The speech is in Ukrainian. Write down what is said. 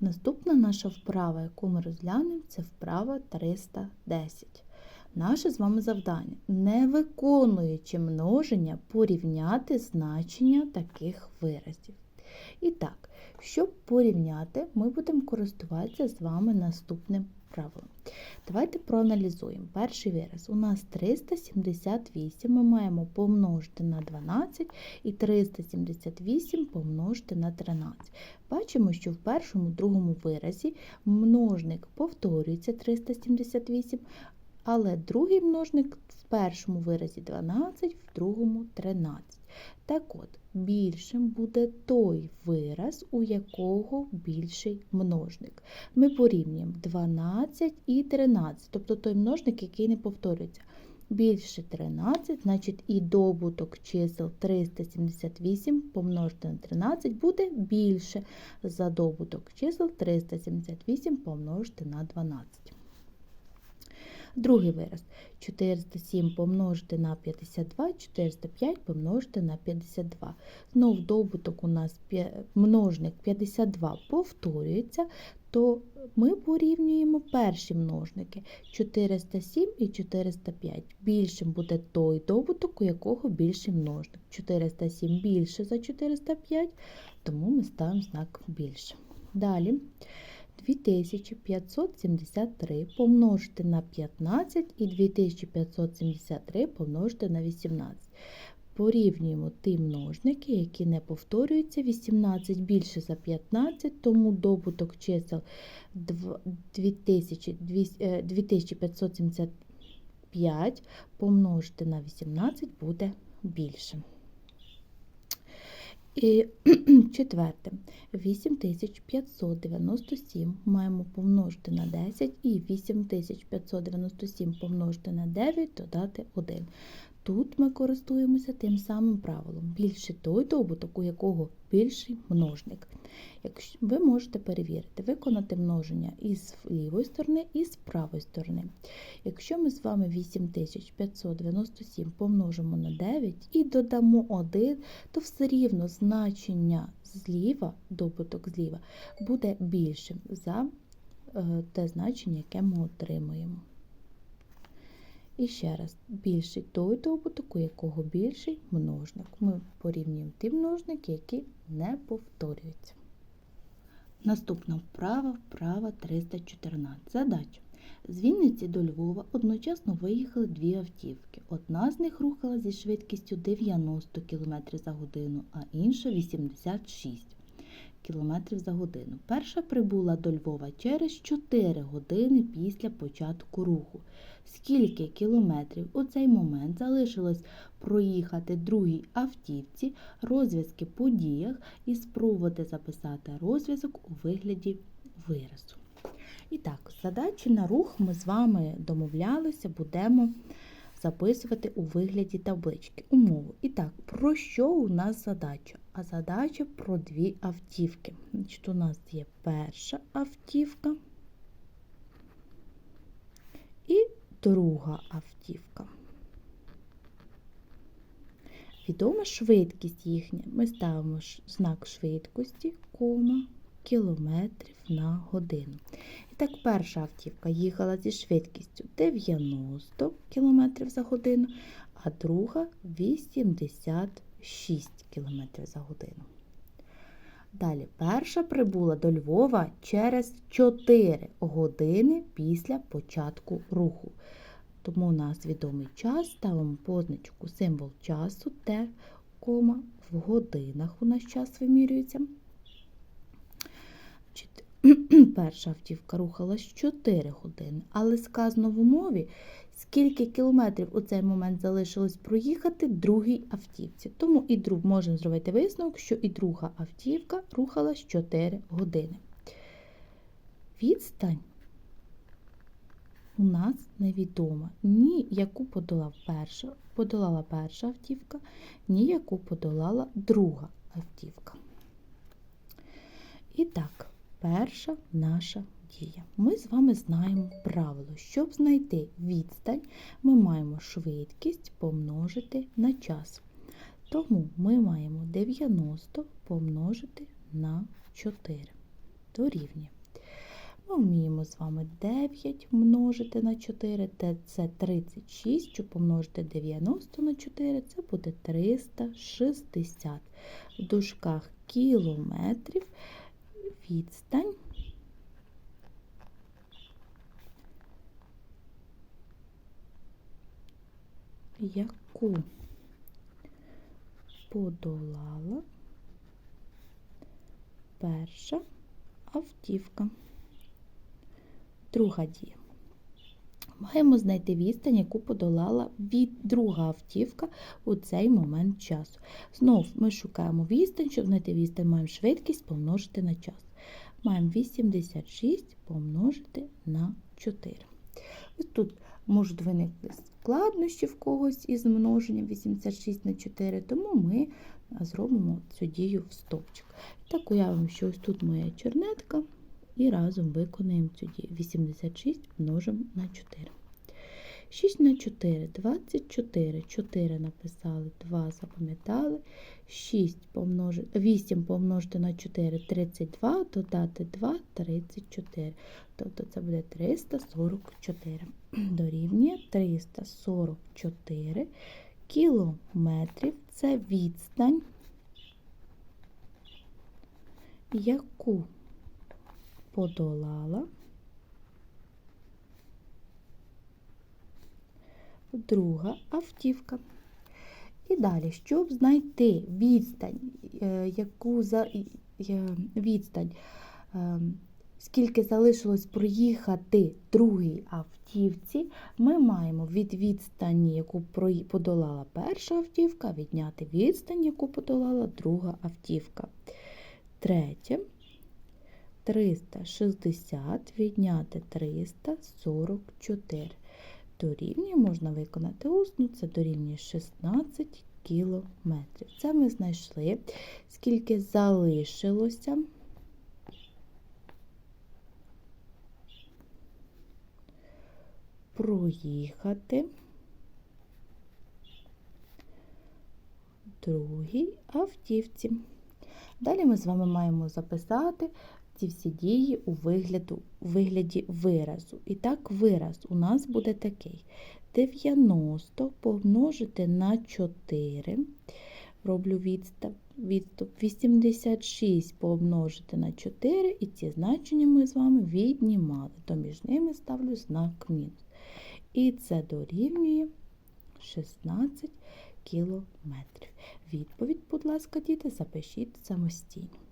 Наступна наша вправа, яку ми розглянемо, це вправа 310. Наше з вами завдання, не виконуючи множення, порівняти значення таких виразів. І так, щоб порівняти, ми будемо користуватися з вами наступним правилом. Давайте проаналізуємо. Перший вираз. У нас 378 ми маємо помножити на 12 і 378 помножити на 13. Бачимо, що в першому, другому виразі множник повторюється 378, але другий множник в першому виразі 12, в другому 13. Так от, більшим буде той вираз, у якого більший множник. Ми порівнюємо 12 і 13, тобто той множник, який не повторюється. Більше 13, значить і добуток чисел 378 помножити на 13 буде більше за добуток чисел 378 помножити на 12. Другий вираз. 407 помножити на 52, 405 помножити на 52. Знов добуток у нас множник 52 повторюється, то ми порівнюємо перші множники 407 і 405. Більшим буде той добуток, у якого більший множник. 407 більше за 405, тому ми ставимо знак більше. Далі. 2573 помножити на 15 і 2573 помножити на 18. Порівнюємо ті множники, які не повторюються. 18 більше за 15, тому добуток чисел 2575 помножити на 18 буде більшим. І четверте, 8597 маємо помножити на 10 і 8597 помножити на 9 додати 1. Тут ми користуємося тим самим правилом. Більше той добуток, у якого більший множник. Якщо ви можете перевірити, виконати множення із лівої сторони і з правої сторони. Якщо ми з вами 8597 помножимо на 9 і додамо 1, то все рівно значення зліва, добуток зліва, буде більшим за е, те значення, яке ми отримуємо. І ще раз, більший той добуток, у якого більший множник. Ми порівнюємо ті множники, які не повторюються. Наступна вправа, вправа 314. Задача. З Вінниці до Львова одночасно виїхали дві автівки. Одна з них рухала зі швидкістю 90 км за годину, а інша 86 км за годину. Перша прибула до Львова через 4 години після початку руху. Скільки кілометрів у цей момент залишилось проїхати другій автівці, розв'язки по діях і спробувати записати розв'язок у вигляді виразу. І так, задачі на рух ми з вами домовлялися, будемо записувати у вигляді таблички. Умову. І так, про що у нас задача? А задача про дві автівки. Значить, У нас є перша автівка і друга автівка. Відома швидкість їхня. Ми ставимо знак швидкості, кома, кілометрів на годину. І так, перша автівка їхала зі швидкістю 90 км за годину, а друга 86 км за годину. Далі, перша прибула до Львова через 4 години після початку руху. Тому у нас відомий час, ставимо позначку символ часу, Т, кома, в годинах у нас час вимірюється. Перша автівка рухалась 4 години, але сказано в умові, скільки кілометрів у цей момент залишилось проїхати другій автівці. Тому і друг, можемо зробити висновок, що і друга автівка рухалась 4 години. Відстань у нас невідома. Ні яку подолала перша, подолала перша автівка, ні яку подолала друга автівка. І так, перша наша дія. Ми з вами знаємо правило. Щоб знайти відстань, ми маємо швидкість помножити на час. Тому ми маємо 90 помножити на 4. дорівнює. Ми вміємо з вами 9 множити на 4, це 36, щоб помножити 90 на 4, це буде 360. В дужках кілометрів відстань яку подолала перша автівка. Друга дія. Маємо знайти відстань, яку подолала від друга автівка у цей момент часу. Знов ми шукаємо відстань, щоб знайти відстань, маємо швидкість помножити на час. Маємо 86 помножити на 4. Ось тут можуть виникти складнощі в когось із множенням 86 на 4, тому ми зробимо цю дію в стовпчик. Так уявимо, що ось тут моя чернетка, і разом виконаємо цю дію. 86 множимо на 4. 6 на 4 24. 4 написали, 2 запам'ятали. 6 помножити, 8 помножити на 4 32, додати 2 34. Тобто це буде 344. Дорівнює 344 кілометрів. Це відстань, яку подолала друга автівка. І далі, щоб знайти відстань, е, яку за е, відстань, е, скільки залишилось проїхати другій автівці, ми маємо від відстані, яку подолала перша автівка, відняти відстань, яку подолала друга автівка. Третє. 360 відняти 344. Дорівнює можна виконати усну, це дорівнює 16 кілометрів. Це ми знайшли, скільки залишилося. Проїхати другій автівці. Далі ми з вами маємо записати ці всі дії у вигляду, вигляді виразу. І так, вираз у нас буде такий: 90 помножити на 4. Роблю відступ, відступ 86 помножити на 4, і ці значення ми з вами віднімали, то між ними ставлю знак мінус. І це дорівнює 16 кілометрів. Відповідь, будь ласка, діти, запишіть самостійно.